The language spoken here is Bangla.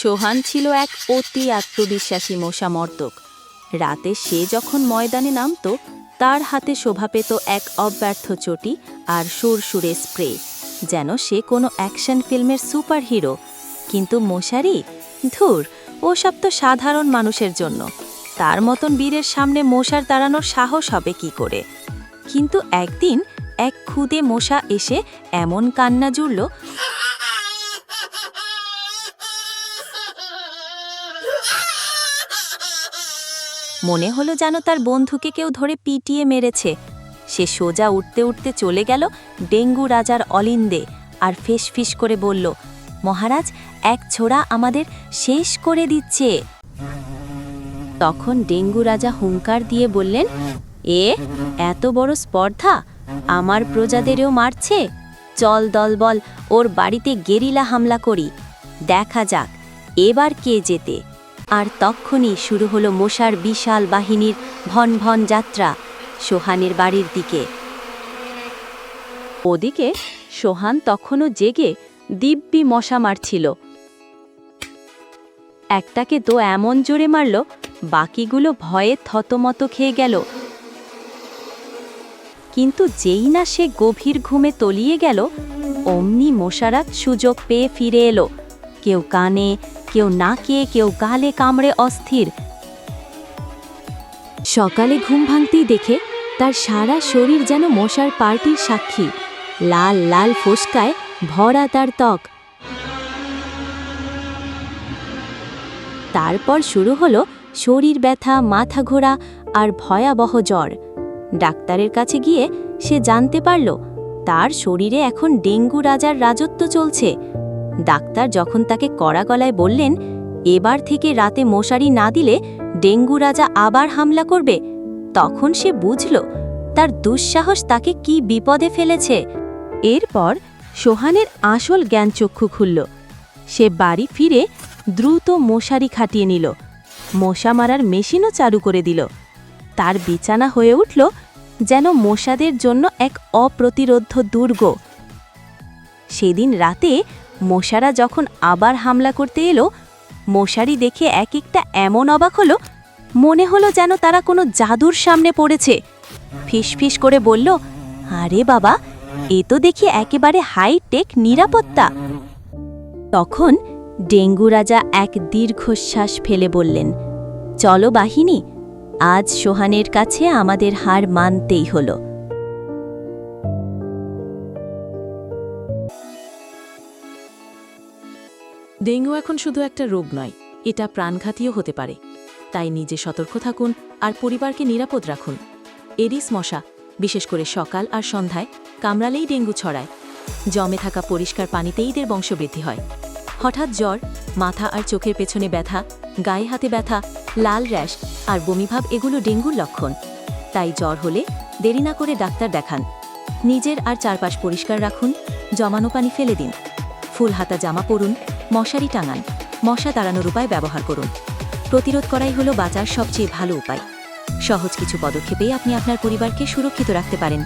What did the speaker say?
সোহান ছিল এক অতি আত্মবিশ্বাসী মশামর্দক। রাতে সে যখন ময়দানে নামতো, তার হাতে শোভা পেত এক অব্যর্থ চটি আর সুরসুরে স্প্রে, যেন সে কোনো অ্যাকশন ফিল্মের সুপারহিরো। কিন্তু মশারি, ধুর, ওসব তো সাধারণ মানুষের জন্য। তার মতন বীরের সামনে মশার দাঁড়ানোর সাহস হবে কি করে? কিন্তু একদিন এক খুদে মশা এসে এমন কান্না জুড়ল মনে হলো যেন তার বন্ধুকে কেউ ধরে পিটিয়ে মেরেছে। সে সোজা উঠতে উঠতে চলে গেল ডেঙ্গু রাজার অলিন্দে আর ফিস করে বলল, মহারাজ, এক ছোড়া আমাদের শেষ করে দিচ্ছে। তখন ডেঙ্গু রাজা হুঙ্কার দিয়ে বললেন, এ, এত বড় স্পর্ধা? আমার প্রজাদেরও মারছে? চল দলবল ওর বাড়িতে গেরিলা হামলা করি। দেখা যাক, এবার কে যেতে আর তক্ষণই শুরু হলো মশার বিশাল বাহিনীর ভন ভন যাত্রা সোহানের বাড়ির দিকে। ওদিকে সোহান তখনও জেগে দিব্যি মশা মারছিল। একটাকে তো এমন জোরে মারল, বাকিগুলো ভয়ে থতমত খেয়ে গেল। কিন্তু যেই না সে গভীর ঘুমে তলিয়ে গেল, অমনি মশারা সুযোগ পেয়ে ফিরে এলো। কেউ কানে, কেউ নাকে, কেউ গালে কামড়ে অস্থির। সকালে ঘুম ভাঙতেই দেখে তার সারা শরীর যেন মশার পার্টির সাক্ষী। লাল লাল ফোসকায় ভরা তার ত্বক। তারপর শুরু হলো শরীর ব্যথা, মাথা ঘোরা আর ভয়াবহ জ্বর। ডাক্তারের কাছে গিয়ে সে জানতে পারল, তার শরীরে এখন ডেঙ্গু রাজার রাজত্ব চলছে। ডাক্তার যখন তাকে কড়া গলায় বললেন, এবার থেকে রাতে মশারি না দিলে ডেঙ্গু রাজা আবার হামলা করবে? তখন সে বুঝল, তার দুঃসাহস তাকে কি বিপদে ফেলেছে। এরপর সোহানের আসল জ্ঞানচক্ষু খুলল। সে বাড়ি ফিরে দ্রুত মশারি খাটিয়ে নিল। মশা মারার মেশিনও চালু করে দিল। তার বিছানা হয়ে উঠল যেন মশাদের জন্য এক অপ্রতিরোধ্য দুর্গ। সেদিন রাতে মশারা যখন আবার হামলা করতে এলো, মশারি দেখে এক একটা এমন অবাক হলো, মনে হলো যেন তারা কোনো জাদুর সামনে পড়েছে। ফিসফিস করে বলল, আরে বাবা, এ তো দেখি একেবারে হাইটেক নিরাপত্তা। তখন ডেঙ্গু রাজা এক দীর্ঘশ্বাস ফেলে বললেন, চলো বাহিনী, আজ সোহানের কাছে আমাদের হার মানতেই হলো। ডেঙ্গু এখন শুধু একটা রোগ নয়, এটা প্রাণঘাতীও হতে পারে। তাই নিজে সতর্ক থাকুন আর পরিবারকে নিরাপদ রাখুন। এডিস মশা, বিশেষ করে সকাল আর সন্ধ্যায়, কামড়ালেই ডেঙ্গু ছড়ায়। জমে থাকা পরিষ্কার পানিতেই এদের বংশবৃদ্ধি হয়। হঠাৎ জ্বর, মাথা আর চোখের পেছনে ব্যথা, গায়ে হাতে ব্যথা, লাল র্যাশ আর বমিভাব এগুলো ডেঙ্গুর লক্ষণ। তাই জ্বর হলে দেরি না করে ডাক্তার দেখান। নিজের আর চারপাশ পরিষ্কার রাখুন, জমানো পানি ফেলে দিন। ফুল হাতা জামা পরুন, মশারি টাঙান, মশা তাড়ানোর উপায় ব্যবহার করুন। প্রতিরোধ করাই হলো বাঁচার সবচেয়ে ভালো উপায়। সহজ কিছু পদক্ষেপেই আপনি আপনার পরিবারকে সুরক্ষিত রাখতে পারেন।